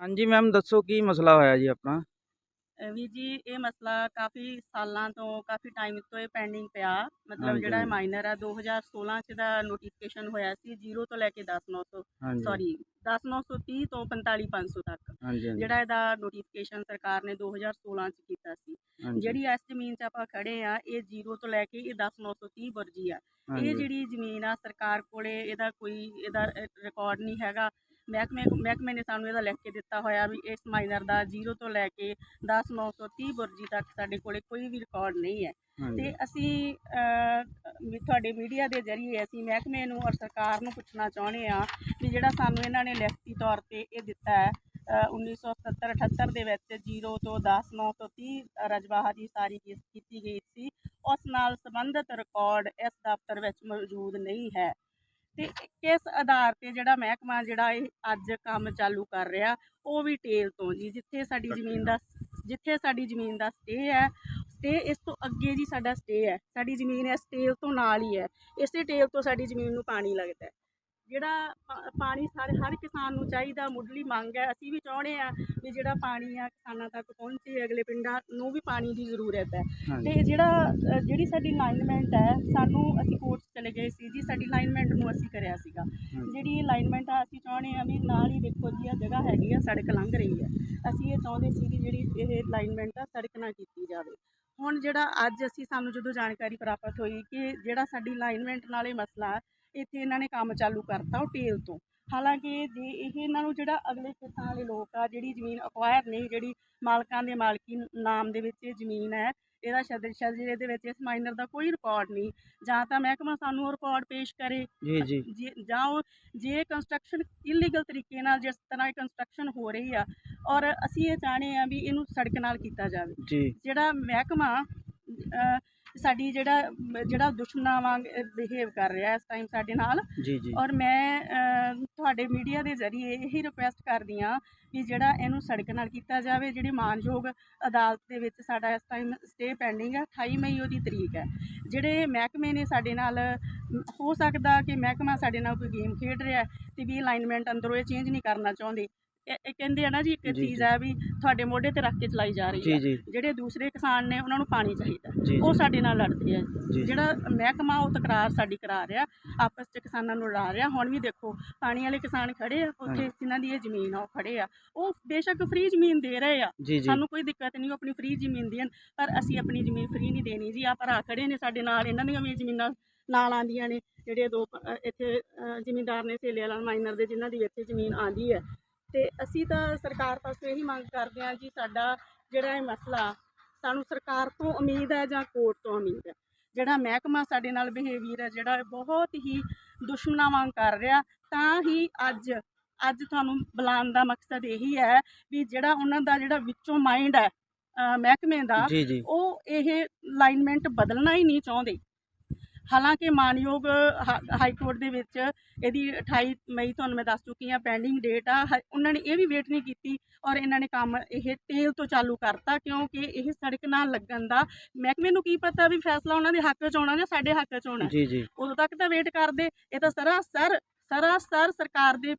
ਹਾਂਜੀ ਮੈਮ ਦੱਸੋ ਕੀ ਮਸਲਾ ਹੋਇਆ ਜੀ ਆਪਣਾ? ਵੀਰ ਜੀ ਇਹ ਮਸਲਾ ਕਾਫੀ ਸਾਲਾਂ ਤੋਂ ਕਾਫੀ ਟਾਈਮ ਤੋਂ ਇਹ ਪੈਂਡਿੰਗ ਪਿਆ। ਮਤਲਬ ਹਾਂਜੀ, ਜਿਹੜਾ ਇਹ ਹਾਂਜੀ। ਮਾਈਨਰ ਆ 2016 ਚ ਦਾ ਨੋਟੀਫਿਕੇਸ਼ਨ ਹੋਇਆ ਸੀ 0 ਤੋਂ ਲੈ ਕੇ 10900 ਹਾਂਜੀ। ਸੌਰੀ 10930 ਤੋਂ 45500 ਤੱਕ। ਹਾਂਜੀ ਹਾਂਜੀ। ਜਿਹੜਾ ਇਹਦਾ ਨੋਟੀਫਿਕੇਸ਼ਨ ਸਰਕਾਰ ਨੇ 2016 ਚ ਕੀਤਾ ਸੀ। ਹਾਂਜੀ, ਜਿਹੜੀ ਇਸ ਜ਼ਮੀਨ 'ਚ ਆਪਾਂ ਖੜੇ ਆ ਇਹ 0 ਤੋਂ ਲੈ ਕੇ ਇਹ 10930 ਵਰਜੀ ਆ। ਹਾਂਜੀ, ਇਹ ਜਿਹੜੀ ਜ਼ਮੀਨ ਆ ਸਰਕਾਰ ਕੋਲੇ ਇਹਦਾ ਕੋਈ ਇਹਦਾ ਰਿਕਾਰਡ ਨਹੀਂ ਹੈਗਾ। ਮਹਿਕਮੇ ਮਹਿਕਮੇ ਨੇ ਸਾਨੂੰ ਇਹਦਾ ਲਿਖ ਕੇ ਦਿੱਤਾ ਹੋਇਆ ਵੀ ਇਸ ਮਾਈਨਰ ਦਾ 0 ਤੋਂ ਲੈ ਕੇ 10930 ਵਰਜੀ ਤੱਕ ਸਾਡੇ ਕੋਲੇ ਕੋਈ ਵੀ ਰਿਕਾਰਡ ਨਹੀਂ ਹੈ। ਤੇ ਅਸੀਂ ਤੁਹਾਡੇ ਮੀਡੀਆ ਦੇ ਜ਼ਰੀਏ ਅਸੀਂ ਮਹਿਕਮੇ ਨੂੰ ਔਰ ਸਰਕਾਰ ਨੂੰ ਪੁੱਛਣਾ ਚਾਹੁੰਦੇ ਆ ਵੀ ਜਿਹੜਾ ਸਾਨੂੰ ਇਹਨਾਂ ਨੇ ਲਿਖਤੀ ਤੌਰ ਤੇ ਇਹ ਦਿੱਤਾ ਹੈ ਅਹ, 1977 78 ਦੇ ਵਿੱਚ 0 ਤੋਂ 10 9 ਤੋਂ 30 ਰਜਵਾਹਾ ਦੀ ਸਾਰੀ ਕੀਤੀ ਗਈ ਸੀ ਉਸ ਨਾਲ ਸੰਬੰਧਿਤ ਰਿਕਾਰਡ ਇਸ ਦਫ਼ਤਰ ਵਿੱਚ ਮੌਜੂਦ ਨਹੀਂ ਹੈ। ਤੇ ਕਿਸ ਆਧਾਰ ਤੇ ਜਿਹੜਾ ਮਹਿਕਮਾ ਜਿਹੜਾ ਇਹ ਅੱਜ ਕੰਮ ਚਾਲੂ ਕਰ ਰਿਹਾ ਉਹ ਵੀ ਟੇਲ ਤੋਂ ਜੀ ਜਿੱਥੇ ਸਾਡੀ ਜ਼ਮੀਨ ਦਾ ਜਿੱਥੇ ਸਾਡੀ ਜ਼ਮੀਨ ਦਾ ਸਟੇ ਹੈ ਸਟੇ ਇਸ ਤੋਂ ਅੱਗੇ ਜੀ ਸਾਡਾ ਸਟੇ ਹੈ ਸਾਡੀ ਜ਼ਮੀਨ ਇਸ ਟੇਲ ਤੋਂ ਨਾਲ ਹੀ ਹੈ ਇਸੇ ਟੇਲ ਤੋਂ ਸਾਡੀ ਜ਼ਮੀਨ ਨੂੰ ਪਾਣੀ ਲੱਗਦਾ ਹੈ। ਜਿਹੜਾ ਪਾਣੀ ਸਾਰੇ ਹਰ ਕਿਸਾਨ ਨੂੰ ਚਾਹੀਦਾ ਮੁੱਢਲੀ ਮੰਗ ਹੈ। ਅਸੀਂ ਵੀ ਚਾਹੁੰਦੇ ਆ ਵੀ ਜਿਹੜਾ ਪਾਣੀ ਆ ਕਿਸਾਨਾਂ ਤੱਕ ਪਹੁੰਚੇ ਅਗਲੇ ਪਿੰਡਾਂ ਨੂੰ ਵੀ ਪਾਣੀ ਦੀ ਜ਼ਰੂਰਤ ਹੈ। ਤੇ ਜਿਹੜਾ ਜਿਹੜੀ ਸਾਡੀ ਅਲਾਈਨਮੈਂਟ ਹੈ ਸਾਨੂੰ ਅਸੀਂ ਕੋਰਟ ਚਲੇ ਗਏ ਸੀ ਜੀ ਸਾਡੀ ਅਲਾਈਨਮੈਂਟ ਨੂੰ ਅਸੀਂ ਕਰਿਆ ਸੀਗਾ। ਜਿਹੜੀ ਅਲਾਈਨਮੈਂਟ ਆ ਅਸੀਂ ਚਾਹੁੰਦੇ ਆ ਵੀ ਨਾਲ ਹੀ ਦੇਖੋ ਜੀ ਆ ਜਗ੍ਹਾ ਹੈਗੀ ਆ ਸੜਕ ਲੰਘ ਰਹੀ ਹੈ। ਅਸੀਂ ਇਹ ਚਾਹੁੰਦੇ ਸੀ ਕਿ ਜਿਹੜੀ ਇਹ ਅਲਾਈਨਮੈਂਟ ਆ ਸੜਕ ਨਾਲ ਕੀਤੀ ਜਾਵੇ। ਹੁਣ ਜਿਹੜਾ ਅੱਜ ਅਸੀਂ ਸਾਨੂੰ ਜਦੋਂ ਜਾਣਕਾਰੀ ਪ੍ਰਾਪਤ ਹੋਈ ਕਿ ਜਿਹੜਾ ਸਾਡੀ ਅਲਾਈਨਮੈਂਟ ਨਾਲ ਇਹ ਮਸਲਾ ਹੈ, ਇੱਥੇ ਇਹਨਾਂ ਨੇ ਕੰਮ ਚਾਲੂ ਕਰਤਾ ਉਹ ਟੇਲ ਤੋਂ। ਹਾਲਾਂਕਿ ਜੇ ਇਹ ਇਹਨਾਂ ਨੂੰ ਜਿਹੜਾ ਅਗਲੇ ਖੇਤਾਂ ਵਾਲੇ ਲੋਕ ਆ ਜਿਹੜੀ ਜ਼ਮੀਨ ਅਕਵਾਇਰ ਨਹੀਂ ਜਿਹੜੀ ਮਾਲਕਾਂ ਦੇ ਮਾਲਕੀ ਨਾਮ ਦੇ ਵਿੱਚ ਇਹ ਜ਼ਮੀਨ ਹੈ ਇਹਦਾ ਸ਼ਦਰ ਸ਼ਜਰੇ ਦੇ ਵਿੱਚ ਇਸ ਮਾਈਨਰ ਦਾ ਕੋਈ ਰਿਕਾਰਡ ਨਹੀਂ। ਜਾਂ ਤਾਂ ਮਹਿਕਮਾ ਸਾਨੂੰ ਉਹ ਰਿਕਾਰਡ ਪੇਸ਼ ਕਰੇ। ਜੀ ਜੀ। ਜੇ ਉਹ ਜੇ ਕੰਸਟਰਕਸ਼ਨ ਇਲੀਗਲ ਤਰੀਕੇ ਨਾਲ ਜਿਸ ਤਰ੍ਹਾਂ ਇਹ ਕੰਸਟਰਕਸ਼ਨ ਹੋ ਰਹੀ ਆ ਔਰ ਅਸੀਂ ਇਹ ਚਾਹੁੰਦੇ ਆ ਵੀ ਇਹਨੂੰ ਸੜਕ ਨਾਲ ਕੀਤਾ ਜਾਵੇ। ਜੀ। ਜਿਹੜਾ ਮਹਿਕਮਾ ਸਾਡੀ ਜਿਹੜਾ ਜਿਹੜਾ ਦੁਸ਼ਮਣਾਂ ਵਾਂਗ ਬਿਹੇਵ ਕਰ ਰਿਹਾ ਇਸ ਟਾਈਮ ਸਾਡੇ ਨਾਲ। ਜੀ ਜੀ। ਔਰ ਮੈਂ ਤੁਹਾਡੇ ਮੀਡੀਆ ਦੇ ਜ਼ਰੀਏ ਇਹੀ ਰਿਕੁਐਸਟ ਕਰਦੀ ਹਾਂ ਕਿ ਜਿਹੜਾ ਇਹਨੂੰ ਸੜਕ ਨਾਲ ਕੀਤਾ ਜਾਵੇ ਜਿਹੜੀ ਮਾਨਯੋਗ ਅਦਾਲਤ ਦੇ ਵਿੱਚ ਸਾਡਾ ਇਸ ਟਾਈਮ ਸਟੇ ਪੈਂਡਿੰਗ ਹੈ 28 ਮਈ ਉਹਦੀ ਤਰੀਕ ਹੈ। ਜਿਹੜੇ ਮਹਿਕਮੇ ਨੇ ਸਾਡੇ ਨਾਲ ਹੋ ਸਕਦਾ ਕਿ ਮਹਿਕਮਾ ਸਾਡੇ ਨਾਲ ਕੋਈ ਗੇਮ ਖੇਡ ਰਿਹਾ ਤੇ ਵੀ ਅਲਾਈਨਮੈਂਟ ਅੰਦਰੋਂ ਇਹ ਚੇਂਜ ਨਹੀਂ ਕਰਨਾ ਚਾਹੁੰਦੇ। ਇਹ ਕਹਿੰਦੇ ਆ ਨਾ ਜੀ ਇੱਕ ਚੀਜ਼। ਹੈ ਵੀ ਤੁਹਾਡੇ ਮੋਢੇ ਤੇ ਰੱਖ ਕੇ ਚਲਾਈ ਜਾ ਰਹੀ ਹੈ ਜਿਹੜੇ ਦੂਸਰੇ ਕਿਸਾਨ ਨੇ ਉਹਨਾਂ ਨੂੰ ਪਾਣੀ ਚਾਹੀਦਾ। ਉਹ ਸਾਡੇ ਨਾਲ ਲੜਦੇ ਆ। ਜਿਹੜਾ ਮਹਿਕਮਾ ਉਹ ਤਕਰਾਰ ਸਾਡੀ ਕਰਾ ਰਿਹਾ ਆਪਸ 'ਚ ਕਿਸਾਨਾਂ ਨੂੰ ਲੜਾ ਰਿਹਾ। ਹੁਣ ਵੀ ਦੇਖੋ ਪਾਣੀ ਵਾਲੇ ਕਿਸਾਨ ਖੜੇ ਆ ਉੱਥੇ। ਜਿਨ੍ਹਾਂ ਦੀ ਇਹ ਜ਼ਮੀਨ ਆ ਉਹ ਖੜੇ ਆ। ਉਹ ਬੇਸ਼ੱਕ ਫ੍ਰੀ ਜ਼ਮੀਨ ਦੇ ਰਹੇ ਆ। ਸਾਨੂੰ ਕੋਈ ਦਿੱਕਤ ਨਹੀਂ ਆਪਣੀ ਫ੍ਰੀ ਜ਼ਮੀਨ ਦੇਣ। ਪਰ ਅਸੀਂ ਆਪਣੀ ਜ਼ਮੀਨ ਫ੍ਰੀ ਨਹੀਂ ਦੇਣੀ ਜੀ। ਆ ਭਰਾ ਖੜੇ ਨੇ ਸਾਡੇ ਨਾਲ ਇਹਨਾਂ ਦੀਆਂ ਵੀ ਜ਼ਮੀਨਾਂ ਨਾਲ ਆਉਂਦੀਆਂ ਨੇ। ਜਿਹੜੇ ਦੋ ਇੱਥੇ ਜ਼ਿਮੀਂਦਾਰ ਨੇ ਸੇਲੇ ਵਾਲਾ ਮਾਈਨਰ ਦੇ ਜਿਨ੍ਹਾਂ ਦੀ ਇੱਥੇ ਜ਼ਮੀਨ ਆਉਂਦੀ ਹੈ। ਤੇ ਅਸੀਂ ਤਾਂ ਸਰਕਾਰ ਪਾਸੋਂ ਇਹੀ ਮੰਗ ਕਰਦੇ ਹਾਂ ਜੀ ਸਾਡਾ ਜਿਹੜਾ ਇਹ ਮਸਲਾ ਸਾਨੂੰ ਸਰਕਾਰ ਤੋਂ ਉਮੀਦ ਹੈ ਜਾਂ ਕੋਰਟ ਤੋਂ ਉਮੀਦ ਹੈ। ਜਿਹੜਾ ਮਹਿਕਮਾ ਸਾਡੇ ਨਾਲ ਬਿਹੇਵੀਅਰ ਹੈ ਜਿਹੜਾ ਬਹੁਤ ਹੀ ਦੁਸ਼ਮਣਾਂ ਵਾਂਗ ਕਰ ਰਿਹਾ ਤਾਂ ਹੀ ਅੱਜ ਅੱਜ ਤੁਹਾਨੂੰ ਬੁਲਾਉਣ ਦਾ ਮਕਸਦ ਇਹੀ ਹੈ ਵੀ ਜਿਹੜਾ ਉਹਨਾਂ ਦਾ ਜਿਹੜਾ ਵਿੱਚੋਂ ਮਾਈਂਡ ਹੈ ਮਹਿਕਮੇ ਦਾ ਉਹ ਇਹ ਅਲਾਈਨਮੈਂਟ ਬਦਲਣਾ ਹੀ ਨਹੀਂ ਚਾਹੁੰਦੇ। ਹਾਲਾਂਕਿ ਮਾਨਯੋਗ ਹਾਈ ਕੋਰਟ ਦੇ ਵਿੱਚ ਇਹਦੀ 28 ਮਈ ਤੁਹਾਨੂੰ ਮੈਂ ਦੱਸ ਚੁੱਕੀ ਹਾਂ ਪੈਂਡਿੰਗ ਡੇਟ ਆ ਉਹਨਾਂ ਨੇ ਇਹ ਵੀ ਵੇਟ ਨਹੀਂ ਕੀਤੀ ਔਰ ਇਹਨਾਂ ਨੇ ਕੰਮ ਇਹ ਤੇਲ ਤੋਂ ਚਾਲੂ ਕਰਤਾ ਕਿਉਂਕਿ ਇਹ ਸੜਕ ਨਾਲ ਲੱਗਣ ਦਾ ਮਹਿਕਮੇ ਨੂੰ ਕੀ ਪਤਾ ਵੀ ਫੈਸਲਾ ਉਹਨਾਂ ਦੇ ਹੱਕ 'ਚ ਆਉਣਾ ਜਾਂ ਸਾਡੇ ਹੱਕ 'ਚ ਆਉਣਾ। ਜੀ ਜੀ। ਉਦੋਂ ਤੱਕ ਤਾਂ ਵੇਟ ਕਰਦੇ ਇਹ ਤਾਂ ਸਰਾਸਰ ਸਰਾਸਰ ਸਰਕਾਰ ਦੇ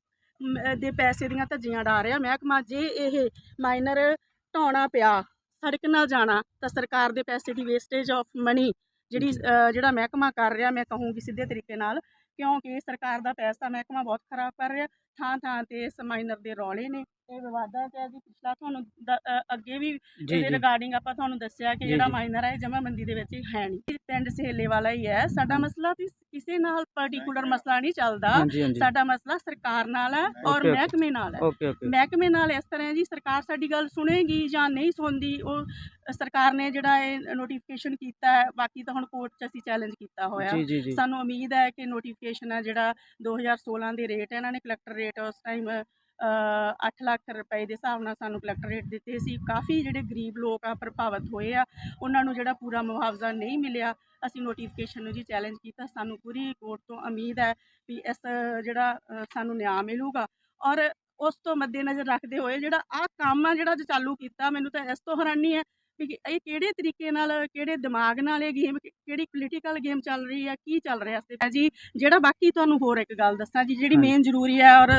ਦੇ ਪੈਸੇ ਦੀਆਂ ਧੱਜੀਆਂ ਡਾ ਰਿਹਾ ਮਹਿਕਮਾ ਜੇ ਇਹ ਮਾਈਨਰ ਢਾਉਣਾ ਪਿਆ ਸੜਕ ਨਾਲ ਜਾਣਾ ਤਾਂ ਸਰਕਾਰ ਦੇ ਪੈਸੇ ਦੀ ਵੇਸਟੇਜ ਆਫ ਮਨੀ ਜਿਹੜੀ ਜਿਹੜਾ ਮਹਿਕਮਾ ਕਰ ਰਿਹਾ ਮੈਂ ਕਹੂੰਗੀ ਸਿੱਧੇ ਤਰੀਕੇ ਨਾਲ ਕਿਉਂਕਿ ਸਰਕਾਰ ਦਾ ਪੈਸਾ ਮਹਿਕਮਾ ਬਹੁਤ ਖਰਾਬ ਕਰ ਰਿਹਾ ਥਾਂ ਥਾਂ ਤੇ ਇਸ ਮਾਈਨਰ ਦੇ ਰੌਲੇ ਨੇ। ਇਹ ਵਿਵਾਦਾਂ ਤੇ ਜੀ ਪਿਛਲਾ ਤੁਹਾਨੂੰ ਦ- ਅ, ਅੱਗੇ ਵੀ ਜੀ ਇਹਦੇ ਜੀ। ਰਿਗਾਰਡਿੰਗ ਆਪਾਂ ਤੁਹਾਨੂੰ ਦੱਸਿਆ ਕਿ ਜੀ, ਜਿਹੜਾ ਜੀ। ਮਾਈਨਰ ਹੈ ਇਹ ਜਮਾਬੰਦੀ ਦੇ ਵਿੱਚ ਹੈ ਨਹੀਂ। ਪਿੰਡ ਸਹੇਲੇ ਵਾਲਾ ਹੀ ਹੈ। ਸਾਡਾ ਮਸਲਾ ਵੀ ਕਿਸੇ ਨਾਲ ਪਾਰਟਿਕੂਲਰ ਮਸਲਾ ਨਹੀਂ ਚੱਲਦਾ। ਹਾਂਜੀ ਹਾਂਜੀ। ਸਾਡਾ ਮਸਲਾ ਸਰਕਾਰ ਨਾਲ ਹੈ ਔਰ Okay, okay. ਮਹਿਕਮੇ ਨਾਲ ਹੈ। ਓਕੇ ਓਕੇ ਮਹਿਕਮੇ ਨਾਲ ਇਸ ਤਰ੍ਹਾਂ ਹੈ ਜੀ। ਸਰਕਾਰ ਸਾਡੀ ਗੱਲ ਸੁਣੇਗੀ ਜਾਂ ਨਹੀਂ ਸੁਣਦੀ ਉਹ ਸਰਕਾਰ ਨੇ ਜਿਹੜਾ ਇਹ ਨੋਟੀਫਿਕੇਸ਼ਨ ਕੀਤਾ ਹੈ ਬਾਕੀ ਤਾਂ ਹੁਣ ਕੋਰਟ 'ਚ ਅਸੀਂ ਚੈਲੰਜ ਕੀਤਾ ਹੋਇਆ। ਜੀ ਜੀ ਜੀ। ਸਾਨੂੰ ਉਮੀਦ ਹੈ ਕਿ ਨੋਟੀਫਿਕੇਸ਼ਨ ਹੈ ਜਿਹੜਾ 2016 ਦੇ ਰੇਟ ਇਹਨਾਂ ਨੇ ਕਲੈਕਟਰ ਰੇਟ ਉਸ ਟਾਈਮ 8 ਲੱਖ ਰੁਪਏ ਦੇ ਹਿਸਾਬ ਨਾਲ ਸਾਨੂੰ ਕਲੈਕਟਰ ਰੇਟ ਦਿੱਤੇ ਸੀ। ਕਾਫੀ ਜਿਹੜੇ ਗਰੀਬ ਲੋਕ ਆ, ਪ੍ਰਭਾਵਿਤ ਹੋਏ ਆ, ਉਹਨਾਂ ਨੂੰ ਜਿਹੜਾ ਪੂਰਾ ਮੁਆਵਜ਼ਾ ਨਹੀਂ ਮਿਲਿਆ। ਅਸੀਂ ਨੋਟੀਫਿਕੇਸ਼ਨ ਨੂੰ ਜੀ ਚੈਲੰਜ ਕੀਤਾ। ਸਾਨੂੰ ਪੂਰੀ ਕੋਰਟ ਤੋਂ ਉਮੀਦ ਹੈ ਵੀ ਇਸ ਜਿਹੜਾ ਸਾਨੂੰ ਨਿਆਂ ਮਿਲੂਗਾ। ਔਰ ਉਸ ਤੋਂ ਮੱਦੇਨਜ਼ਰ ਰੱਖਦੇ ਹੋਏ ਜਿਹੜਾ ਆਹ ਕੰਮ ਆ ਜਿਹੜਾ ਚਾਲੂ ਕੀਤਾ, ਮੈਨੂੰ ਤਾਂ ਇਸ ਤੋਂ ਹੈਰਾਨੀ ਹੈ ਕਿ ਇਹ ਕਿਹੜੇ ਤਰੀਕੇ ਨਾਲ ਕਿਹੜੇ ਦਿਮਾਗ ਨਾਲ ਇਹ ਗੇਮ ਕਿਹੜੀ ਪੋਲੀਟੀਕਲ ਗੇਮ ਚੱਲ ਰਹੀ ਹੈ ਕੀ ਚੱਲ ਰਿਹਾ ਇਸ ਜੀ ਜਿਹੜਾ ਬਾਕੀ ਤੁਹਾਨੂੰ ਹੋਰ ਇੱਕ ਗੱਲ ਦੱਸਾਂ ਜੀ ਜਿਹੜੀ। ਮੇਨ ਜ਼ਰੂਰੀ ਹੈ ਔਰ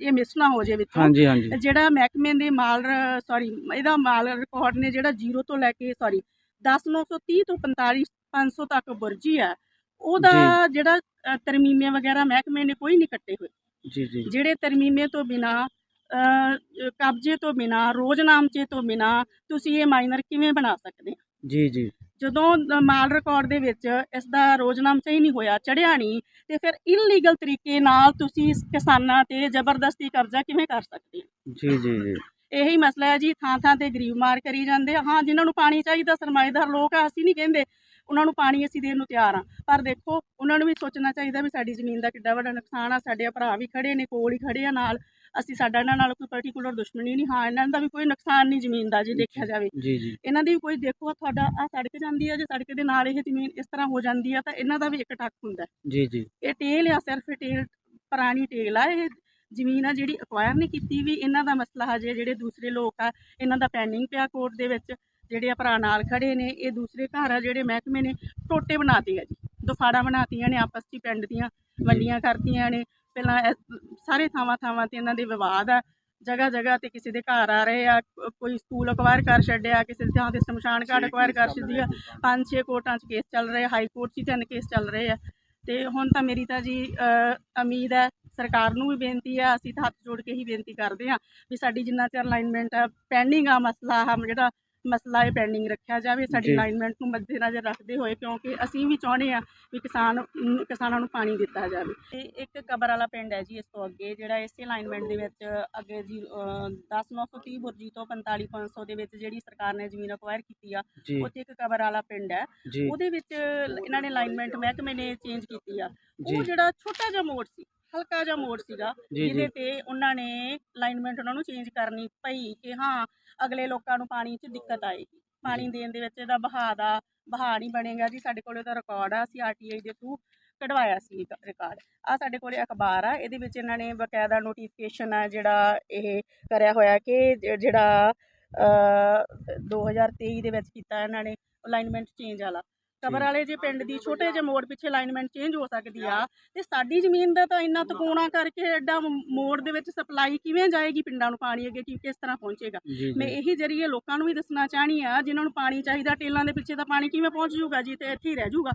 ਇਹ ਮਿਸ ਨਾ ਹੋ ਜੇ ਵਿੱਚੋਂ। ਹਾਂਜੀ ਹਾਂਜੀ। ਜਿਹੜਾ ਮਹਿਕਮੇ ਦੇ ਮਾਲ ਸੌਰੀ ਇਹਦਾ ਮਾਲ ਰਿਕਾਰਡ ਨੇ ਜਿਹੜਾ 0 ਤੋਂ ਲੈ ਕੇ ਸੌਰੀ 10930 ਤੋਂ 45500 ਤੱਕ ਬੁਰਜੀ ਹੈ ਉਹਦਾ ਜਿਹੜਾ ਤਰਮੀਮੇ ਵਗੈਰਾ ਮਹਿਕਮੇ ਨੇ ਕੋਈ ਨਹੀਂ ਕੱਟੇ ਹੋਏ। ਜੀ ਜੀ। ਜਿਹੜੇ ਤਰਮੀਮੇ ਤੋਂ ਬਿਨਾ ਕਬਜ਼ੇ ਤੋਂ ਬਿਨਾ ਰੋਜ਼ਨਾਮਚੇ ਤੋਂ ਬਿਨਾ ਤੁਸੀਂ ਇਹ ਮਾਈਨਰ ਕਿਵੇਂ ਬਣਾ ਸਕਦੇ ਹੋ? ਜੀ ਜੀ। ਜਦੋਂ ਮਾਲ ਰਿਕਾਰਡ ਦੇ ਵਿੱਚ ਇਸ ਦਾ ਰੋਜ਼ਨਾਮਚਾ ਹੀ ਨਹੀਂ ਹੋਇਆ ਚੜਿਆ ਨਹੀਂ ਤੇ ਫਿਰ ਇਲੀਗਲ ਤਰੀਕੇ ਨਾਲ ਤੁਸੀਂ ਕਿਸਾਨਾਂ ਤੇ ਜ਼ਬਰਦਸਤੀ ਕਬਜ਼ਾ ਕਿਵੇਂ ਕਰ ਸਕਦੇ ਜੀ ਜੀ ਜੀ। ਇਹੀ ਮਸਲਾ ਹੈ ਜੀ ਥਾਂ ਥਾਂ ਤੇ ਗਰੀਬ ਮਾਰ ਕਰੀ ਜਾਂਦੇ ਆ। ਹਾਂ ਜਿਨ੍ਹਾਂ ਨੂੰ ਪਾਣੀ ਚਾਹੀਦਾ ਸਰਮਾਏਦਾਰ ਲੋਕ ਆ ਅਸੀਂ ਨਹੀਂ ਕਹਿੰਦੇ ਉਹਨਾਂ ਨੂੰ ਪਾਣੀ ਅਸੀਂ ਦੇਣ ਨੂੰ ਤਿਆਰ ਆ। ਪਰ ਦੇਖੋ ਉਹਨਾਂ ਨੂੰ ਵੀ ਸੋਚਣਾ ਚਾਹੀਦਾ ਵੀ ਸਾਡੀ ਜ਼ਮੀਨ ਦਾ ਕਿੱਡਾ ਵੱਡਾ ਨੁਕਸਾਨ ਆ ਸਾਡੇ ਭਰਾ ਵੀ ਖੜੇ ਨੇ ਕੋਲ ਹੀ ਖੜੇ ਆ ਨਾਲ। ਅਸੀਂ ਸਾਡਾ ਇਹਨਾਂ ਨਾਲ ਕੋਈ ਪਾਰਟਿਕੂਲਰ ਦੁਸ਼ਮਣੀ ਨਹੀਂ ਹਾਂ ਇਹਨਾਂ ਦਾ ਵੀ ਕੋਈ ਨੁਕਸਾਨ ਨਹੀਂ ਜ਼ਮੀਨ ਦਾ ਜੇ ਦੇਖਿਆ ਜਾਵੇ। ਜੀ ਜੀ। ਇਹਨਾਂ ਦੀ ਕੋਈ ਦੇਖੋ ਤੁਹਾਡਾ ਆ ਸੜਕ ਜਾਂਦੀ ਆ ਜੇ ਸੜਕ ਦੇ ਨਾਲ ਇਹ ਜ਼ਮੀਨ ਇਸ ਤਰ੍ਹਾਂ ਹੋ ਜਾਂਦੀ ਆ ਤਾਂ ਇਹਨਾਂ ਦਾ ਵੀ ਇੱਕ ਟੱਕ ਹੁੰਦਾ। ਹੈ। ਜੀ ਜੀ। ਇਹ ਟੇਲ ਆ ਸਿਰਫ ਟੇਲ ਪੁਰਾਣੀ ਟੇਲ ਆ ਇਹ ਜ਼ਮੀਨ ਆ ਜਿਹੜੀ ਅਕਵਾਇਰ ਨਹੀਂ ਕੀਤੀ ਵੀ ਇਹਨਾਂ ਦਾ ਮਸਲਾ ਹਜੇ ਜਿਹੜੇ ਦੂਸਰੇ ਲੋਕ ਆ ਇਹਨਾਂ ਦਾ ਪੈਂਡਿੰਗ ਪਿਆ ਕੋਰਟ ਦੇ ਵਿੱਚ ਜਿਹੜੇ ਆ ਭਰਾ ਨਾਲ ਖੜੇ ਨੇ ਇਹ ਦੂਸਰੇ ਘਰ ਆ ਜਿਹੜੇ ਮਹਿਕਮੇ ਨੇ ਟੋਟੇ ਬਣਾਤੇ ਆ ਜੀ ਦੁਫਾੜਾ ਬਣਾਤੀਆਂ ਨੇ ਆਪਸ 'ਚ ਹੀ ਪਿੰਡ ਦੀਆਂ ਵੰਡੀਆਂ ਕਰਤੀਆਂ ਨੇ ਪਹਿਲਾਂ ਇਹ ਸਾਰੇ ਥਾਵਾਂ ਥਾਵਾਂ ਤੇ ਇਹਨਾਂ ਦੇ ਵਿਵਾਦ ਆ ਜਗ੍ਹਾ ਜਗ੍ਹਾ ਤੇ ਕਿਸੇ ਦੇ ਘਰ ਆ ਰਹੇ ਆ ਕੋ- ਕੋਈ ਸਕੂਲ ਅਕਵਾਇਰ ਕਰ ਛੱਡਿਆ ਕਿਸੇ ਦੀ ਥਾਂ ਤੇ ਸ਼ਮਸ਼ਾਨ ਘਾਟ ਅਕਵਾਇਰ ਕਰ ਛੱਡੀ ਆ ਪੰਜ ਛੇ ਕੋਰਟਾਂ 'ਚ ਕੇਸ ਚੱਲ ਰਹੇ ਆ ਹਾਈ ਕੋਰਟ 'ਚ ਹੀ ਤਿੰਨ ਕੇਸ ਚੱਲ ਰਹੇ ਆ। ਤੇ ਹੁਣ ਤਾਂ ਮੇਰੀ ਤਾਂ ਜੀ ਅ, ਉਮੀਦ ਹੈ ਸਰਕਾਰ ਨੂੰ ਵੀ ਬੇਨਤੀ ਹੈ ਅਸੀਂ ਤਾਂ ਹੱਥ ਜੋੜ ਕੇ ਹੀ ਬੇਨਤੀ ਕਰਦੇ ਹਾਂ ਵੀ ਸਾਡੀ ਜਿੰਨਾ ਚਿਰ ਅਲਾਈਨਮੈਂਟ ਪੈਂਡਿੰਗ ਆ ਮਸਲਾ ਆ ਜਿਹੜਾ ਮਸਲਾ ਇਹ ਪੈਂਡਿੰਗ ਰੱਖਿਆ ਜਾਵੇ ਸਾਡੀ। ਅਲਾਈਨਮੈਂਟ ਨੂੰ ਮੱਦੇਨਜ਼ਰ ਰੱਖਦੇ ਹੋਏ ਕਿਉਂਕਿ ਅਸੀਂ ਵੀ ਚਾਹੁੰਦੇ ਆ ਵੀ ਕਿਸਾਨ ਕਿਸਾਨਾਂ ਨੂੰ ਪਾਣੀ ਦਿੱਤਾ ਜਾਵੇ। ਇਹ ਇੱਕ ਕਬਰ ਵਾਲਾ ਪਿੰਡ ਹੈ ਜੀ ਇਸ ਤੋਂ ਅੱਗੇ ਜਿਹੜਾ ਇਸੇ ਅਲਾਈਨਮੈਂਟ ਦੇ ਵਿੱਚ ਅੱਗੇ ਜੀ 10930 ਬੁਰਜੀ ਤੋਂ 45500 ਦੇ ਵਿੱਚ ਜਿਹੜੀ ਸਰਕਾਰ ਨੇ ਜ਼ਮੀਨ ਅਕਵਾਇਰ ਕੀਤੀ ਆ ਉੱਥੇ ਇੱਕ ਕਬਰ ਵਾਲਾ ਪਿੰਡ ਹੈ। ਉਹਦੇ ਵਿੱਚ ਇਹਨਾਂ ਨੇ ਅਲਾਈਨਮੈਂਟ ਮਹਿਕਮੇ ਨੇ ਚੇਂਜ ਕੀਤੀ ਆ। ਉਹ ਜਿਹੜਾ ਛੋਟਾ ਜਿਹਾ ਮੋੜ ਸੀ ਹਲਕਾ ਜਿਹਾ ਮੋੜ ਸੀਗਾ। ਜੀ ਜਿਹਦੇ ਤੇ ਉਹਨਾਂ ਨੇ ਅਲਾਈਨਮੈਂਟ ਉਹਨਾਂ ਨੂੰ ਚੇਂਜ ਕਰਨੀ ਪਈ ਕਿ ਹਾਂ ਅਗਲੇ ਲੋਕਾਂ ਨੂੰ ਪਾਣੀ 'ਚ ਦਿੱਕਤ ਆਏਗੀ। ਪਾਣੀ ਦੇਣ ਦੇ ਵਿੱਚ ਇਹਦਾ ਬਹਾ ਦਾ ਬਹਾ ਨਹੀਂ ਬਣੇਗਾ ਜੀ। ਸਾਡੇ ਕੋਲ ਉਹਦਾ ਰਿਕਾਰਡ ਆ ਅਸੀਂ ਆਰਟੀਆਈ ਦੇ ਥਰੂ ਕਢਵਾਇਆ ਸੀ ਰਿਕਾਰਡ ਆ ਸਾਡੇ ਕੋਲੇ ਅਖਬਾਰ ਆ ਇਹਦੇ ਵਿੱਚ ਇਹਨਾਂ ਨੇ ਬਕਾਇਦਾ ਨੋਟੀਫਿਕੇਸ਼ਨ ਆ ਜਿਹੜਾ ਇਹ ਕਰਿਆ ਹੋਇਆ ਕਿ ਜ- ਜਿਹੜਾ ਅ, 2023 ਦੇ ਵਿੱਚ ਕੀਤਾ ਇਹਨਾਂ ਨੇ ਅਲਾਈਨਮੈਂਟ ਚੇਂਜ ਵਾਲਾ। ਕਬਰ। ਵਾਲੇ ਜੇ ਪਿੰਡ ਦੀ ਛੋਟੇ ਜਿਹੇ ਮੋੜ ਪਿੱਛੇ ਅਲਾਈਨਮੈਂਟ ਚੇਂਜ ਹੋ ਸਕਦੀ ਆ ਤੇ ਸਾਡੀ ਜ਼ਮੀਨ ਦਾ ਤਾਂ ਇੰਨਾ ਤਕੋਣਾ ਕਰਕੇ ਐਡਾ ਮ- ਮੋੜ ਦੇ ਵਿੱਚ ਸਪਲਾਈ ਕਿਵੇਂ ਜਾਏਗੀ ਪਿੰਡਾਂ ਨੂੰ ਪਾਣੀ ਅੱਗੇ ਕੀ ਕਿਸ ਤਰ੍ਹਾਂ ਪਹੁੰਚੇਗਾ? ਮੈਂ ਇਹੀ ਜਰੀਏ ਲੋਕਾਂ ਨੂੰ ਵੀ ਦੱਸਣਾ ਚਾਹਣੀ ਆ ਜਿਨ੍ਹਾਂ ਨੂੰ ਪਾਣੀ ਚਾਹੀਦਾ ਟੇਲਾਂ ਦੇ ਪਿੱਛੇ ਤਾਂ ਪਾਣੀ ਕਿਵੇਂ ਪਹੁੰਚ ਜਾਊਗਾ ਜੀ ਤੇ ਇੱਥੇ ਹੀ ਰਹਿ ਜਾਊਗਾ।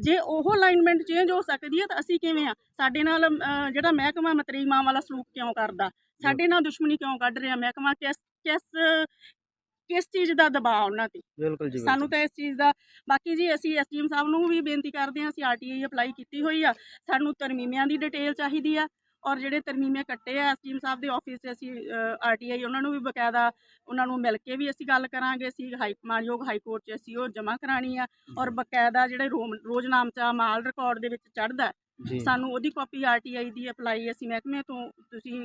ਜੀ। ਉਹ ਅਲਾਈਨਮੈਂਟ ਚੇਂਜ ਹੋ ਸਕਦੀ ਹੈ ਤਾਂ ਅਸੀਂ ਕਿਵੇਂ ਆ? ਸਾਡੇ ਨਾਲ ਜਿਹੜਾ ਮਹਿਕਮਾ ਮਤਰੀਮਾਂ ਵਾਲਾ ਸਲੂਕ ਕਿਉਂ ਕਰਦਾ? ਸਾਡੇ ਨਾਲ ਦੁਸ਼ਮਣੀ ਕਿਉਂ ਕੱਢ ਰਿਹਾ? ਮਹਿਕਮਾ ਕਿਸ ਕਿਸ ਕਿਸ ਚੀਜ਼ ਦਾ ਦਬਾਅ ਉਹਨਾਂ ਤੇ? ਬਿਲਕੁਲ ਜੀ ਸਾਨੂੰ ਤਾਂ ਇਸ ਚੀਜ਼ ਦਾ ਬਾਕੀ ਜੀ ਅਸੀਂ ਐਸਡੀਐਮ ਸਾਹਿਬ ਨੂੰ ਵੀ ਬੇਨਤੀ ਕਰਦੇ ਹਾਂ ਅਸੀਂ ਆਰਟੀਆਈ ਅਪਲਾਈ ਕੀਤੀ ਹੋਈ ਆ ਸਾਨੂੰ ਤਰਮੀਮਿਆਂ ਦੀ ਡਿਟੇਲ ਚਾਹੀਦੀ ਆ ਔਰ ਜਿਹੜੇ ਤਰਮੀਮੇ ਕੱਟੇ ਆ ਐਸਡੀਐਮ ਸਾਹਿਬ ਦੇ ਆਫਿਸ 'ਚ ਅਸੀਂ ਆਰਟੀਆਈ ਉਹਨਾਂ ਨੂੰ ਵੀ ਬਕਾਇਦਾ ਉਹਨਾਂ ਨੂੰ ਮਿਲ ਕੇ ਵੀ ਅਸੀਂ ਗੱਲ ਕਰਾਂਗੇ ਅਸੀਂ ਹਾਈ ਮਾਨਯੋਗ ਹਾਈ ਕੋਰਟ 'ਚ ਅਸੀਂ ਉਹ ਜਮ੍ਹਾਂ ਕਰਾਣੀ ਆ ਔਰ ਬਕਾਇਦਾ ਜਿਹੜੇ ਰੋਜ਼ਨਾਮਚਾ ਮਾਲ ਰਿਕਾਰਡ ਦੇ ਵਿੱਚ ਚੜਦਾ ਸਾਨੂੰ ਉਹਦੀ ਕਾਪੀ ਆਰਟੀਆਈ ਦੀ ਅਪਲਾਈ ਅਸੀਂ ਮਹਿਕਮੇ ਤੋਂ ਤੁਸੀਂ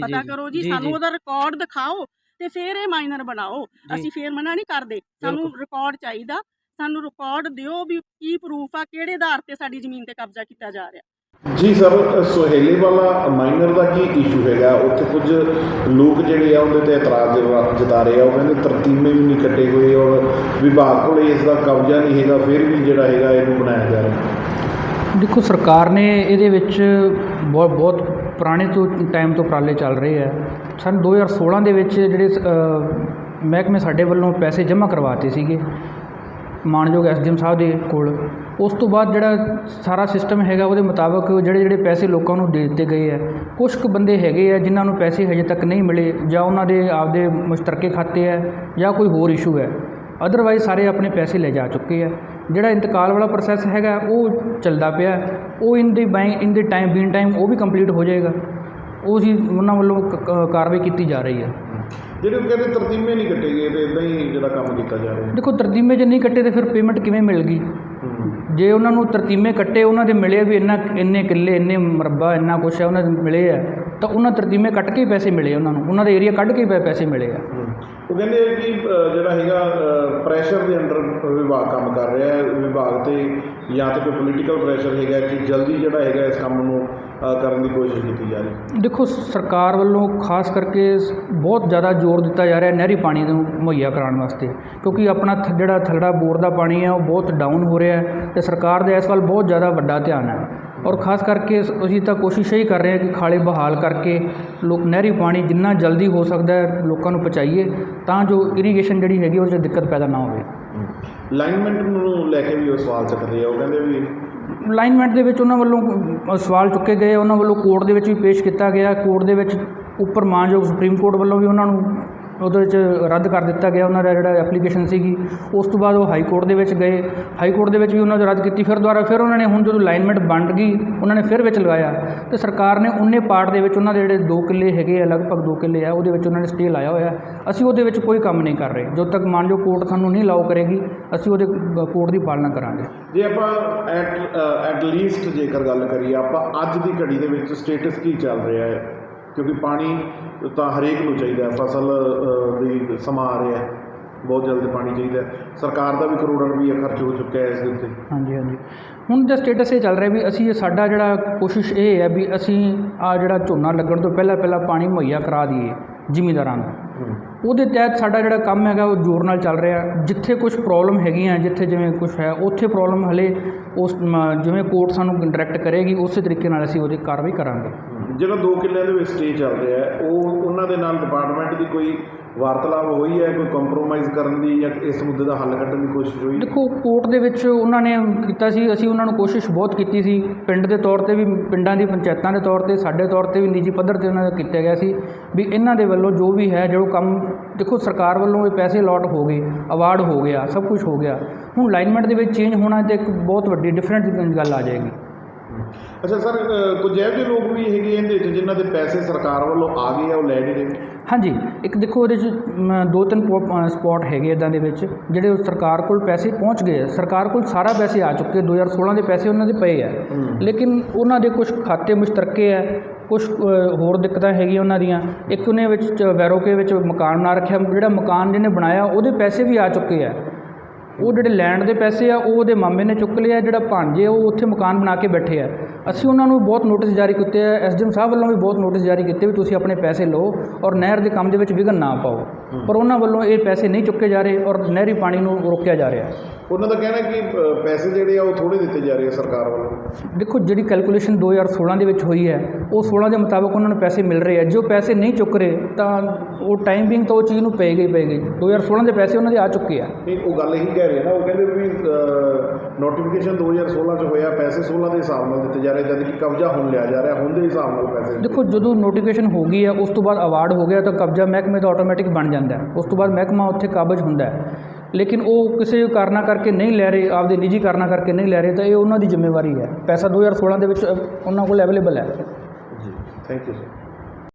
ਪਤਾ ਕਰੋ ਜੀ ਸਾਨੂੰ। ਉਹਦਾ ਰਿਕਾਰਡ ਦਿਖਾਓ ਤੇ ਫਿਰ ਇਹ ਮਾਈਨਰ ਬਣਾਓ। ਅਸੀਂ ਫੇਰ ਮਨਾ ਨਹੀਂ ਕਰਦੇ। ਸਾਨੂੰ ਰਿਕਾਰਡ ਚਾਹੀਦਾ। ਸਾਨੂੰ ਰਿਕਾਰਡ ਦਿਓ ਵੀ ਕੀ ਪ੍ਰੂਫ ਆ ਕਿਹੜੇ ਆਧਾਰ ਤੇ ਸਾਡੀ ਜ਼ਮੀਨ ਤੇ ਕਬਜ਼ਾ ਕੀਤਾ ਜਾ ਰਿਹਾ। ਜੀ ਸਰ ਸੋਹੇਲੇ ਵਾਲਾ ਮਾਈਨਰ ਦਾ ਕੀ ਇਸ਼ੂ ਹੈਗਾ? ਉੱਥੇ ਕੁਝ ਲੋਕ ਜਿਹੜੇ ਆ ਉਹਦੇ ਤੇ ਇਤਰਾਜ਼ ਜਤਾ- ਜਤਾ ਰਹੇ ਆ। ਉਹ ਕਹਿੰਦੇ ਤਰਤੀਮੇ ਵੀ ਨਹੀਂ ਕੱਟੇ ਹੋਏ ਔਰ ਵਿਭਾਗ ਕੋਲੇ ਇਸ ਦਾ ਕਬਜ਼ਾ ਨਹੀਂ ਹੈਗਾ ਫਿਰ ਵੀ ਜਿਹੜਾ ਹੈਗਾ ਇਹਨੂੰ ਬਣਾਇਆ ਜਾ ਰਿਹਾ। ਦੇਖੋ ਸਰਕਾਰ ਨੇ ਇਹਦੇ ਵਿੱਚ ਬਹੁਤ ਬਹੁਤ ਪੁਰਾਣੇ ਤੋਂ ਟਾਈਮ ਤੋਂ ਉਪਰਾਲੇ ਚੱਲ ਰਹੇ ਆ। ਸਨ 2016 ਦੇ ਵਿੱਚ ਜਿਹੜੇ ਮਹਿਕਮੇ ਸਾਡੇ ਵੱਲੋਂ ਪੈਸੇ ਜਮ੍ਹਾਂ ਕਰਵਾਤੇ ਸੀਗੇ, ਮਾਨਯੋਗ ਐਸਡੀਐਮ ਸਾਹਿਬ ਦੇ ਕੋਲ। ਉਸ ਤੋਂ ਬਾਅਦ ਜਿਹੜਾ ਸਾਰਾ ਸਿਸਟਮ ਹੈਗਾ ਉਹਦੇ ਮੁਤਾਬਕ ਜਿਹੜੇ ਜਿਹੜੇ ਪੈਸੇ ਲੋਕਾਂ ਨੂੰ ਦੇ ਦਿੱਤੇ ਗਏ ਆ ਕੁਝ ਕੁ ਬੰਦੇ ਹੈਗੇ ਆ ਜਿਨ੍ਹਾਂ ਨੂੰ ਪੈਸੇ ਹਜੇ ਤੱਕ ਨਹੀਂ ਮਿਲੇ ਜਾਂ ਉਹਨਾਂ ਦੇ ਆਪਦੇ ਮੁਸ਼ਤਰਕੇ ਖਾਤੇ ਆ ਜਾਂ ਕੋਈ ਹੋਰ ਇਸ਼ੂ ਹੈ ਅਦਰਵਾਈਜ਼ ਸਾਰੇ ਆਪਣੇ ਪੈਸੇ ਲੈ ਜਾ ਚੁੱਕੇ ਆ। ਜਿਹੜਾ ਇੰਤਕਾਲ ਵਾਲਾ ਪ੍ਰੋਸੈਸ ਹੈਗਾ ਉਹ ਚੱਲਦਾ ਪਿਆ। ਉਹ ਇਨ ਦੀ ਬਾਈ ਇਨ ਦੀ ਟਾਈਮ ਬੀਨ ਟਾਈਮ ਉਹ ਵੀ ਕੰਪਲੀਟ ਹੋ ਜਾਏਗਾ। ਉਹ ਜੀ ਉਹਨਾਂ ਵੱਲੋਂ ਕ- ਕ- ਕਾਰਵਾਈ ਕੀਤੀ ਜਾ ਰਹੀ ਹੈ। ਜਿਹੜੇ ਉਹ ਕਹਿੰਦੇ ਤਰਤੀਮੇ ਨਹੀਂ ਕੱਟੇ ਗਏ ਤੇ ਇਦਾਂ ਹੀ ਜਿਹੜਾ ਕੰਮ ਕੀਤਾ ਜਾ ਰਿਹਾ। ਦੇਖੋ ਤਰਤੀਮੇ ਜੇ ਨਹੀਂ ਕੱਟੇ ਤੇ ਫਿਰ ਪੇਮੈਂਟ ਕਿਵੇਂ ਮਿਲ ਗਈ ਜੇ ਉਹਨਾਂ ਨੂੰ ਤਰਤੀਮੇ ਕੱਟੇ ਉਹਨਾਂ ਦੇ ਮਿਲੇ ਵੀ ਇੰਨਾ ਇੰਨੇ ਕਿੱਲੇ ਇੰਨੇ ਮਰਬਾ ਇੰਨਾ ਕੁਛ ਹੈ ਉਹਨਾਂ ਦੇ ਮਿਲੇ ਆ ਤਾਂ ਉਹਨਾਂ ਤਰਤੀਮੇ ਕੱਟ ਕੇ ਹੀ ਪੈਸੇ ਮਿਲੇ ਉਹਨਾਂ ਨੂੰ। ਉਹਨਾਂ ਦੇ ਏਰੀਆ ਕੱਢ ਕੇ ਹੀ ਪੈਸੇ ਮਿਲੇ ਆ। ਉਹ ਕਹਿੰਦੇ ਕਿ ਜਿਹੜਾ ਹੈਗਾ ਪ੍ਰੈਸ਼ਰ ਦੇ ਅੰਡਰ ਵਿਭਾਗ ਕੰਮ ਕਰ ਰਿਹਾ ਹੈ। ਵਿਭਾਗ ਤੇ ਜਾਂ ਤਾਂ ਕੋਈ ਪੋਲੀਟੀਕਲ ਪ੍ਰੈਸ਼ਰ ਹੈਗਾ ਕਿ ਜਲਦੀ ਜਿਹੜਾ ਹੈਗਾ ਇਸ ਕੰਮ ਨੂੰ ਕਰਨ ਦੀ ਕੋਸ਼ਿਸ਼ ਕੀਤੀ ਜਾ ਰਹੀ ਦੇਖੋ ਸਰਕਾਰ ਵੱਲੋਂ ਖਾਸ ਕਰਕੇ ਬਹੁਤ ਜ਼ਿਆਦਾ ਜ਼ੋਰ ਦਿੱਤਾ ਜਾ ਰਿਹਾ ਨਹਿਰੀ ਪਾਣੀ ਨੂੰ ਮੁਹੱਈਆ ਕਰਾਉਣ ਵਾਸਤੇ। ਕਿਉਂਕਿ ਆਪਣਾ ਥ- ਜਿਹੜਾ ਥੱਲੜਾ ਬੋਰ ਦਾ ਪਾਣੀ ਹੈ, ਉਹ ਬਹੁਤ ਡਾਊਨ ਹੋ ਰਿਹਾ ਹੈ ਤੇ ਸਰਕਾਰ ਦਾ ਇਸ ਵੱਲ ਬਹੁਤ ਜ਼ਿਆਦਾ ਵੱਡਾ ਧਿਆਨ ਹੈ। ਔਰ ਖਾਸ ਕਰਕੇ ਅਸੀਂ ਤਾਂ ਕੋਸ਼ਿਸ਼ ਇਹ ਕਰ ਰਹੇ ਹਾਂ ਕਿ ਖਾਲੇ ਬਹਾਲ ਕਰਕੇ ਲੋਕ ਨਹਿਰੀ ਪਾਣੀ ਜਿੰਨਾ ਜਲਦੀ ਹੋ ਸਕਦਾ ਹੈ ਲੋਕਾਂ ਨੂੰ ਪਹੁੰਚਾਈਏ ਤਾਂ ਜੋ ਇਰੀਗੇਸ਼ਨ ਜਿਹੜੀ ਹੈਗੀ ਉਹਦੇ 'ਚ ਦਿੱਕਤ ਪੈਦਾ ਨਾ ਹੋਵੇ। ਲਾਈਨਮੈਂਟ ਨੂੰ ਲੈ ਕੇ ਵੀ ਉਹ ਸਵਾਲ ਚੱਕਦੇ ਆ ਉਹ ਕਹਿੰਦੇ ਵੀ ਅਲਾਈਨਮੈਂਟ ਦੇ ਵਿੱਚ ਉਹਨਾਂ ਵੱਲੋਂ ਸਵਾਲ ਚੁੱਕੇ ਗਏ ਉਹਨਾਂ ਵੱਲੋਂ ਕੋਰਟ ਦੇ ਵਿੱਚ ਵੀ ਪੇਸ਼ ਕੀਤਾ ਗਿਆ ਕੋਰਟ ਦੇ ਵਿੱਚ ਉੱਪਰ ਮਾਨਯੋਗ ਸੁਪਰੀਮ ਕੋਰਟ ਵੱਲੋਂ ਵੀ ਉਹਨਾਂ ਨੂੰ ਉਹਦੇ ਵਿੱਚ ਰੱਦ ਕਰ ਦਿੱਤਾ ਗਿਆ ਉਹਨਾਂ ਦਾ ਜਿਹੜਾ ਐਪਲੀਕੇਸ਼ਨ ਸੀਗੀ। ਉਸ ਤੋਂ ਬਾਅਦ ਉਹ ਹਾਈ ਕੋਰਟ ਦੇ ਵਿੱਚ ਗਏ। ਹਾਈ ਕੋਰਟ ਦੇ ਵਿੱਚ ਵੀ ਉਹਨਾਂ ਨੇ ਰੱਦ ਕੀਤੀ। ਫਿਰ ਦੁਬਾਰਾ ਫਿਰ ਉਹਨਾਂ ਨੇ ਹੁਣ ਜਦੋਂ ਅਲਾਈਨਮੈਂਟ ਬਣ ਗਈ, ਉਹਨਾਂ ਨੇ ਫਿਰ ਵਿੱਚ ਲਗਾਇਆ। ਤੇ ਸਰਕਾਰ ਨੇ ਉਹਨੇ ਪਾਰਟ ਦੇ ਵਿੱਚ ਉਹਨਾਂ ਦੇ ਜਿਹੜੇ ਦੋ ਕਿੱਲੇ ਹੈਗੇ ਆ, ਲਗਭਗ ਦੋ ਕਿੱਲੇ ਆ, ਉਹਦੇ ਵਿੱਚ ਉਹਨਾਂ ਨੇ ਸਟੇ ਲਾਇਆ ਹੋਇਆ। ਅਸੀਂ ਉਹਦੇ ਵਿੱਚ ਕੋਈ ਕੰਮ ਨਹੀਂ ਕਰ ਰਹੇ। ਜਦੋਂ ਤੱਕ ਮਾਨਯੋਗ ਕੋਰਟ ਸਾਨੂੰ ਨਹੀਂ ਲਾਓ ਕਰੇਗੀ, ਅਸੀਂ ਉਹਦੇ ਕੋਰਟ ਦੀ ਪਾਲਣਾ ਕਰਾਂਗੇ। ਜੇ ਆਪਾਂ ਐਟ ਐਟ ਲੀਸਟ ਜੇਕਰ ਗੱਲ ਕਰੀਏ, ਆਪਾਂ ਅੱਜ ਦੀ ਘੜੀ ਦੇ ਵਿੱਚ ਸਟੇਟਸ ਕੀ ਚੱਲ ਰਿਹਾ ਹੈ? ਕਿਉਂਕਿ ਪਾਣੀ ਤਾਂ ਹਰੇਕ ਨੂੰ ਚਾਹੀਦਾ ਫਸਲ ਦੀ ਸਮਾਂ ਆ ਰਿਹਾ ਹੈ। ਬਹੁਤ ਜਲਦ ਪਾਣੀ ਚਾਹੀਦਾ ਸਰਕਾਰ ਦਾ ਵੀ ਕਰੋੜਾਂ ਰੁਪਈਆ ਖਰਚ ਹੋ ਚੁੱਕਾ ਹੈ ਇਸ ਦੇ ਉੱਤੇ। ਹਾਂਜੀ ਹਾਂਜੀ। ਹੁਣ ਦਾ ਸਟੇਟਸ ਇਹ ਚੱਲ ਰਿਹਾ ਵੀ ਅਸੀਂ ਸਾਡਾ ਜਿਹੜਾ ਕੋਸ਼ਿਸ਼ ਇਹ ਹੈ ਵੀ ਅਸੀਂ ਆ ਜਿਹੜਾ ਝੋਨਾ ਲੱਗਣ ਤੋਂ ਪਹਿਲਾਂ ਪਹਿਲਾਂ ਪਾਣੀ ਮੁਹੱਈਆ ਕਰਾ ਦਈਏ ਜ਼ਿਮੀਂਦਾਰਾਂ ਨੂੰ। ਉਹਦੇ ਤਹਿਤ ਸਾਡਾ ਜਿਹੜਾ ਕੰਮ ਹੈਗਾ ਉਹ ਜ਼ੋਰ ਨਾਲ ਚੱਲ ਰਿਹਾ। ਜਿੱਥੇ ਕੁਝ ਪ੍ਰੋਬਲਮ ਹੈਗੀਆਂ ਜਿੱਥੇ ਜਿਵੇਂ ਕੁਝ ਹੈ ਉੱਥੇ ਪ੍ਰੋਬਲਮ ਹਲੇ ਉਸ ਜਿਵੇਂ ਕੋਰਟ ਸਾਨੂੰ ਡਾਇਰੈਕਟ ਕਰੇਗੀ ਉਸੇ ਤਰੀਕੇ ਨਾਲ ਅਸੀਂ ਉਹਦੀ ਕਾਰਵਾਈ ਕਰਾਂਗੇ। ਜਿਹੜਾ ਦੋ ਕਿੱਲਿਆਂ ਦੇ ਵਿੱਚ ਸਟੇ ਚੱਲ ਰਿਹਾ ਹੈ ਉਹ ਉਹਨਾਂ ਦੇ ਨਾਲ ਡਿਪਾਰਟਮੈਂਟ ਦੀ ਕੋਈ ਵਾਰਤਾਲਾਪ ਹੋਈ ਹੈ, ਕੋਈ ਕੰਪਰੋਮਾਈਜ਼ ਕਰਨ ਦੀ ਜਾਂ ਇਸ ਮੁੱਦੇ ਦਾ ਹੱਲ ਕੱਢਣ ਦੀ ਕੋਸ਼ਿਸ਼ ਹੋਈ? ਦੇਖੋ, ਕੋਰਟ ਦੇ ਵਿੱਚ ਉਹਨਾਂ ਨੇ ਕੀਤਾ ਸੀ, ਅਸੀਂ ਉਹਨਾਂ ਨੂੰ ਕੋਸ਼ਿਸ਼ ਬਹੁਤ ਕੀਤੀ ਸੀ। ਪਿੰਡ ਦੇ ਤੌਰ ਤੇ ਵੀ, ਪਿੰਡਾਂ ਦੀ ਪੰਚਾਇਤਾਂ ਦੇ ਤੌਰ ਤੇ, ਸਾਡੇ ਤੌਰ ਤੇ ਵੀ ਨਿੱਜੀ ਪੱਧਰ ਤੇ ਉਹਨਾਂ ਦਾ ਕੀਤਾ ਗਿਆ ਸੀ ਵੀ ਇਹਨਾਂ ਦੇ ਵੱਲੋਂ ਜੋ ਵੀ ਹੈ, ਜੋ ਕੰਮ, ਦੇਖੋ, ਸਰਕਾਰ ਵੱਲੋਂ ਇਹ ਪੈਸੇ ਅਲਾਟ ਹੋ ਗਏ ਅਵਾਰਡ ਹੋ ਗਿਆ, ਸਭ ਕੁਝ ਹੋ ਗਿਆ। ਹੁਣ ਅਲਾਈਨਮੈਂਟ ਦੇ ਵਿੱਚ ਚੇਂਜ ਹੋਣਾ ਤੇ ਇੱਕ ਬਹੁਤ ਵੱਡੀ ਡਿਫਰੈਂਟ ਗੱਲ ਆ ਜਾਏਗੀ। ਅੱਛਾ ਸਰ ਅ, ਕੁਝ ਇਹੋ ਜਿਹੇ ਲੋਕ ਵੀ ਹੈਗੇ ਇਹਦੇ ਵਿੱਚ ਜਿਨ੍ਹਾਂ ਦੇ ਪੈਸੇ ਸਰਕਾਰ ਵੱਲੋਂ ਆ ਗਏ ਆ ਉਹ ਲੈ ਨਹੀਂ ਰਹੇ? ਹਾਂਜੀ ਇੱਕ ਦੇਖੋ ਉਹਦੇ 'ਚ ਮ, ਦੋ ਤਿੰਨ ਸਪੌਟ ਹੈਗੇ ਇਦਾਂ ਦੇ ਵਿੱਚ ਜਿਹੜੇ ਉਹ ਸਰਕਾਰ ਕੋਲ ਪੈਸੇ ਪਹੁੰਚ ਗਏ ਆ। ਸਰਕਾਰ ਕੋਲ ਸਾਰਾ ਪੈਸੇ ਆ ਚੁੱਕੇ 2016 ਦੇ ਪੈਸੇ ਉਹਨਾਂ ਦੇ ਪਏ ਆ। ਲੇਕਿਨ ਉਹਨਾਂ ਦੇ ਕੁਝ ਖਾਤੇ ਮੁਸ਼ਤਰਕੇ ਆ ਕੁਝ ਹੋਰ ਦਿੱਕਤਾਂ ਹੈਗੀਆਂ ਉਹਨਾਂ ਦੀਆਂ। ਇੱਕ ਉਹਨੇ ਵਿੱਚ ਚ- ਵੈਰੋਕੇ ਵਿੱਚ ਮਕਾਨ ਬਣਾ ਰੱਖਿਆ ਜਿਹੜਾ ਮਕਾਨ ਜਿਹਨੇ ਬਣਾਇਆ ਉਹਦੇ ਪੈਸੇ ਵੀ ਆ ਚੁੱਕੇ ਆ। ਉਹ ਜਿਹੜੇ ਲੈਂਡ ਦੇ ਪੈਸੇ ਆ ਉਹ ਉਹਦੇ ਮਾਮੇ ਨੇ ਚੁੱਕ ਲਿਆ ਜਿਹੜਾ ਭਾਂਜੇ ਉਹ ਉੱਥੇ ਮਕਾਨ ਬਣਾ ਕੇ ਬੈਠੇ ਆ। ਅਸੀਂ ਉਹਨਾਂ ਨੂੰ ਬਹੁਤ ਨੋਟਿਸ ਜਾਰੀ ਕੀਤੇ ਆ ਐਸਡੀਐਮ ਸਾਹਿਬ ਵੱਲੋਂ ਵੀ ਬਹੁਤ ਨੋਟਿਸ ਜਾਰੀ ਕੀਤੇ ਵੀ ਤੁਸੀਂ ਆਪਣੇ ਪੈਸੇ ਲਓ ਔਰ ਨਹਿਰ ਦੇ ਕੰਮ ਦੇ ਵਿੱਚ ਵਿਘਨ ਨਾ ਪਾਓ। ਪਰ ਉਹਨਾਂ ਵੱਲੋਂ ਇਹ ਪੈਸੇ ਨਹੀਂ ਚੁੱਕੇ ਜਾ ਰਹੇ ਔਰ ਨਹਿਰੀ ਪਾਣੀ ਨੂੰ ਰੋਕਿਆ ਜਾ ਰਿਹਾ। ਉਹਨਾਂ ਦਾ ਕਹਿਣਾ ਕਿ ਪੈਸੇ ਜਿਹੜੇ ਆ ਉਹ ਥੋੜੇ ਦਿੱਤੇ ਜਾ ਰਹੇ ਆ ਸਰਕਾਰ ਵੱਲੋਂ। ਦੇਖੋ ਜਿਹੜੀ ਕੈਲਕੂਲੇਸ਼ਨ 2016 ਦੇ ਵਿੱਚ ਹੋਈ ਹੈ ਉਹ 16 ਦੇ ਮੁਤਾਬਕ ਉਹਨਾਂ ਨੂੰ ਪੈਸੇ ਮਿਲ ਰਹੇ ਆ ਜੋ ਪੈਸੇ ਨਹੀਂ ਚੁੱਕ ਰਹੇ ਤਾਂ ਉਹ ਟਾਈਮ ਬਿੰਗ ਤਾਂ ਉਹ ਚੀਜ਼ ਨੂੰ ਪਏਗੀ ਪਏਗੀ। 2016 ਦੇ ਪੈਸੇ ਉਹਨਾਂ ਦੇ ਆ ਚੁੱਕੇ ਆ। ਨਹੀਂ ਉਹ ਗੱਲ ਇਹੀ ਕਹਿ ਰਹੇ ਨਾ ਉਹ ਕਹਿੰਦੇ ਵੀ ਨੋਟੀਫਿਕੇਸ਼ਨ 2016 ਚ ਹੋਇਆ ਪੈਸੇ 16 ਦੇ ਹਿਸਾਬ ਨਾਲ ਦਿੱਤੇ ਜਾ ਰਹੇ ਜਦ ਕਿ ਕਬਜ਼ਾ ਹੁਣ ਲਿਆ ਜਾ ਰਿਹਾ ਹੁਣ ਦੇ ਹਿਸਾਬ ਨਾਲ ਪੈਸੇ। ਦੇਖੋ ਜਦੋਂ ਨੋਟੀਫਿਕੇਸ਼ਨ ਹੋ ਗਈ ਹੈ ਉਸ ਤੋਂ ਬਾਅਦ ਅਵਾਰਡ ਹੋ ਗਿਆ ਤਾਂ ਕਬਜ਼ਾ ਮਹਿਕਮੇ ਦਾ ਆਟੋਮੈਟਿਕ ਬਣ ਜਾਂਦਾ ਹੈ। ਉਸ ਤੋਂ ਬਾਅਦ ਮਹਿਕਮਾ ਉੱਥੇ ਕਾਬਜ ਹੁੰਦਾ ਹੈ। ਲੇਕਿਨ ਉਹ ਕਿਸੇ ਕਾਰਨਾਂ ਕਰਕੇ ਨਹੀਂ ਲੈ ਰਹੇ, ਆਪਦੇ ਨਿੱਜੀ ਕਾਰਨਾਂ ਕਰਕੇ ਨਹੀਂ ਲੈ ਰਹੇ, ਤਾਂ ਇਹ ਉਹਨਾਂ ਦੀ ਜ਼ਿੰਮੇਵਾਰੀ ਹੈ। ਪੈਸਾ 2016 ਦੇ ਵਿੱਚ ਉਹਨਾਂ ਕੋਲ ਅਵੇਲੇਬਲ ਹੈ। ਜੀ ਥੈਂਕ ਯੂ ਸਰ